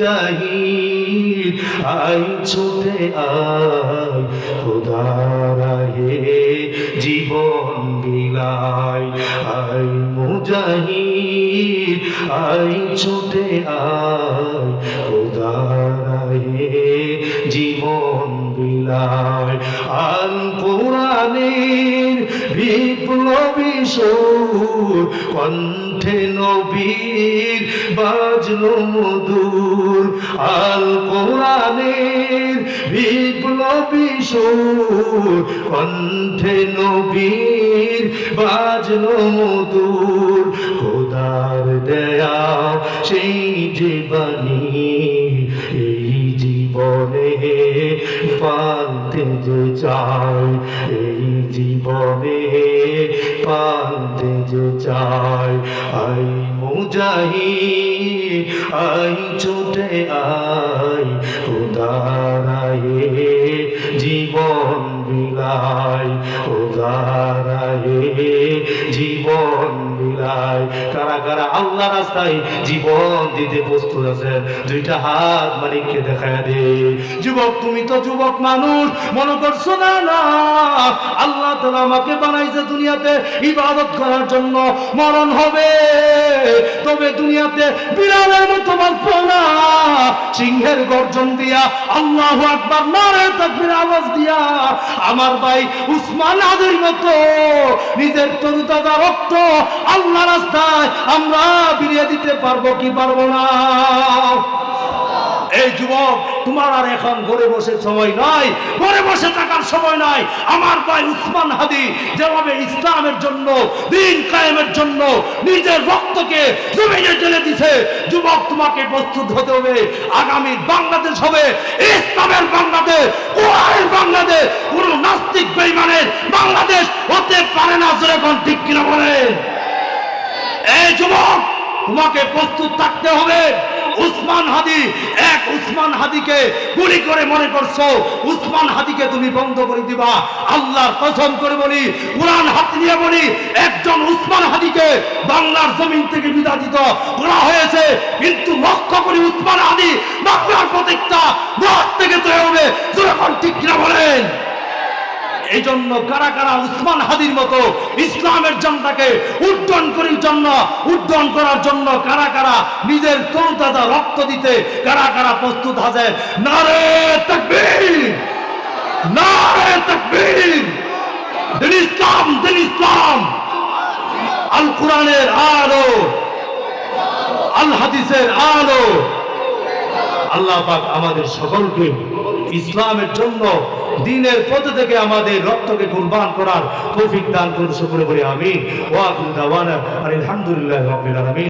মুজাহিদ I ছুটে আয় খোদারাহে জীবন বিলায়। আই মুজাহিদ আই ছুটে আয় খোদারাহে জীবন বিলায় আল কোরআনের বিপ্লবী সুর, কণ্ঠে নবীর বাজলো মধুর। আল কোরআনের বিপ্লবী সুর, কণ্ঠে নবীর বাজলো মধুর। খোদার দেয়া সেই জীবনী পালতে যে চাই, এই জীবনে পালতে যে চাই। আই মুজাহি আই ছুটে আই, উদারায়ে জীবন বিলাই উদারায়ে জীবন বিলাই কারা কারা আল্লাহ রাস্তায় জীবন দিতে প্রস্তুত আছে দুইটা হাত মালিককে দেখায় দে। যুবক, তুমি তো যুবক মানুষ, মনে করছ না না? আল্লাহ তালা আমাকে বানাইছে দুনিয়াতে ইবাদত করার জন্য, মরণ হবে। তবে দুনিয়াতে বিড়ালের মতো গল্প না। সিংহের গর্জন দিয়া আল্লাহ আকবার নারে তাকবীর আওয়াজ দিয়া, আমার ভাই উসমান আদির মতো নিজের তরুতাজা রক্ত আল্লাহ রাস্তায় আমরা বিলিয়ে দিতে পারব কি পারব না? এই যুবক, তোমার আর এখন ঘরে বসে সময় নাই, ঘরে বসে থাকার সময় নাই। আমার ভাই উসমান হাদি যেভাবে ইসলামের জন্য, দিন কায়েমের জন্য নিজের রক্তকে জমিনে ঢেলে দিছে, যুবক, তোমাকে প্রস্তুত হতে হবে। আগামী বাংলাদেশ হবে ইসলামের বাংলাদেশ কোরআনের বাংলাদেশ কোন নাস্তিক বেইমানের বাংলাদেশ হতে পারে না এখন ঠিক কিনা বলেন? এই যুবক, তোমাকে প্রস্তুত থাকতে হবে। উসমান হাদি, এক উসমান হাদিকে গুলি করে মনে করছ? উসমান হাদিকে তুমি বন্ধ করে দিবা। আল্লাহর কসম করে বলি, কোরআন হাত নিয়ে বলি, একজন উসমান হাদিকে বাংলার জমিন থেকে বিতাড়িত করা হয়েছে, কিন্তু লক্ষ্য করি উসমান হাদি বাংলার প্রতীকটা ভারত থেকে তৈরি হবে। যখন ঠিক কিনা বলেন। এই জন্য কারা কারা উসমান হাদির মতো ইসলামের জনটাকে উড্ডয়ন করার জন্য, উড্ডয়ন করার জন্য কারা কারা নিজের তরুতাজা রক্ত দিতে কারা কারা প্রস্তুত আছে? নারে আল কোরআনের আলো, আল হাদিসের আলো। আল্লাহ আমাদের সকলকে ইসলামের জন্য দিনের পথে থেকে আমাদের রক্তকে কুরবান করার তৌফিক দান করুন শুকর করে আমি ওয়া আলহামদুলিল্লাহ আলামিন।